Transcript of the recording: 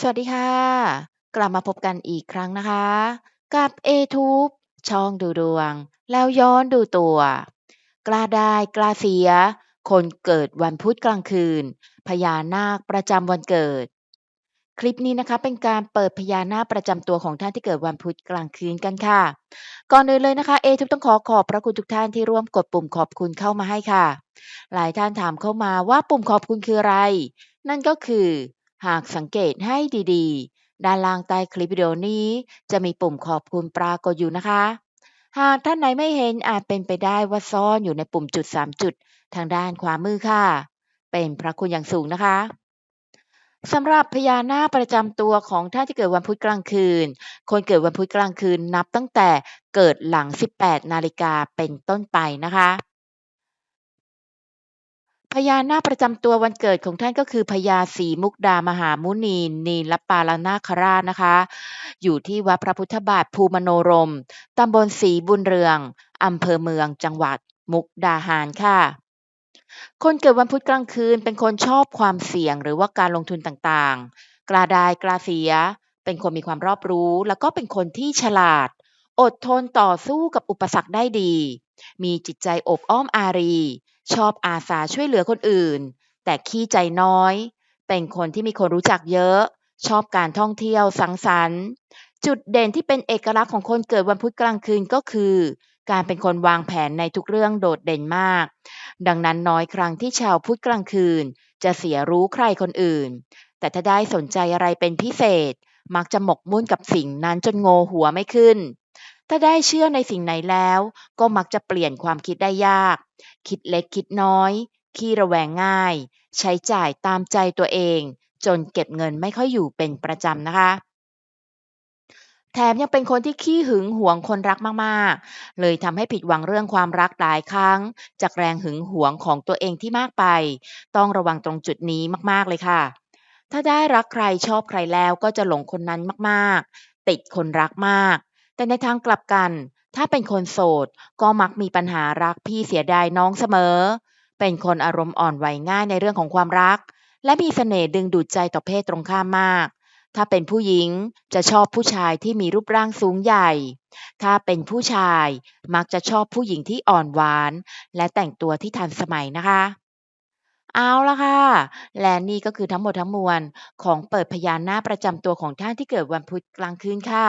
สวัสดีค่ะ กลับมาพบกันอีกครั้งนะคะ กับ A-Tube ช่องดูดวง แล้วย้อนดูตัว กล้าได้กล้าเสีย คนเกิดวันพุธกลางคืน พญานาคประจำวันเกิด คลิปนี้นะคะเป็นการเปิดพญานาคประจำตัวของท่านที่เกิดวันพุธกลางคืนกันค่ะ ก่อนอื่นเลยนะคะ A-Tube ต้องขอขอบพระคุณทุกท่านที่ร่วมกดปุ่มขอบคุณเข้ามาให้ค่ะ หลายท่านถามเข้ามาว่าปุ่มขอบคุณคืออะไร นั่นก็คือ หากสังเกตให้ดีๆ ด้านล่างใต้คลิปวิดีโอนี้ จะมีปุ่มขอบคุณปรากฏอยู่นะคะ หากท่านไหนไม่เห็นอาจเป็นไปได้ว่าซ่อนอยู่ในปุ่มจุด 3 จุด ทางด้านขวามือค่ะ เป็นพระคุณอย่างสูงนะคะสำหรับพญานาคประจำตัวของท่านที่เกิดวันพุธกลางคืน คนเกิดวันพุธกลางคืนนับตั้งแต่เกิดหลัง 18 นาฬิกาเป็นต้นไปนะคะ พญานาคประจำตัววันเกิดของท่านก็คือพญาศรีมุกดามหามุนีนีลปาลนาคราชนะคะ อยู่ที่วัดพระพุทธบาทภูมโนรมตำบลศรีบุญเรืองอำเภอเมืองจังหวัดมุกดาหารค่ะ คนเกิดวันพุธกลางคืนเป็นคนชอบความเสี่ยงหรือว่าการลงทุนต่างๆ กล้าได้กล้าเสีย เป็นคนมีความรอบรู้ แล้วก็เป็นคนที่ฉลาด อดทนต่อสู้กับอุปสรรคได้ดี มีจิตใจอบอ้อมอารี ชอบอาสาช่วยเหลือคนอื่น แต่ขี้ใจน้อย เป็นคนที่มีคนรู้จักเยอะ ชอบการท่องเที่ยวสังสรรค์ จุดเด่นที่เป็นเอกลักษณ์ของคนเกิดวันพุธกลางคืนก็คือ การเป็นคนวางแผนในทุกเรื่องโดดเด่นมาก ดังนั้นน้อยครั้งที่ชาวพุธกลางคืน จะเสียรู้ใครคนอื่น แต่ถ้าได้สนใจอะไรเป็นพิเศษ มักจะหมกมุ่นกับสิ่งนั้นจนโงหัวไม่ขึ้น ถ้าได้เชื่อในสิ่งไหนแล้ว ก็มักจะเปลี่ยนความคิดได้ยาก คิดเล็กคิดน้อย ขี้ระแวงง่าย ใช้จ่ายตามใจตัวเอง จนเก็บเงินไม่ค่อยอยู่เป็นประจำนะคะแถมยังเป็นคนที่ขี้หึงหวงคนรักมากๆ เลยทำให้ผิดหวังเรื่องความรักหลายครั้ง จากแรงหึงหวงของตัวเองที่มากไป ต้องระวังตรงจุดนี้มากๆเลยค่ะ ถ้าได้รักใครชอบใครแล้วก็จะหลงคนนั้นมากๆ ติดคนรักมาก แต่ในทางกลับกัน ถ้าเป็นคนโสด ก็มักมีปัญหารักพี่เสียดายน้องเสมอ เป็นคนอารมณ์อ่อนไหวง่ายในเรื่องของความรัก และมีเสน่ห์ดึงดูดใจต่อเพศตรงข้ามมาก ถ้าเป็นผู้หญิงจะชอบผู้ชายที่มีรูปร่างสูงใหญ่ ถ้าเป็นผู้ชายมักจะชอบผู้หญิงที่อ่อนหวาน และแต่งตัวที่ทันสมัยนะคะเอาละค่ะ และนี่ก็คือทั้งหมดทั้งมวลของเปิดพญานาคประจำตัวของท่านที่เกิดวันพุธกลางคืนค่ะ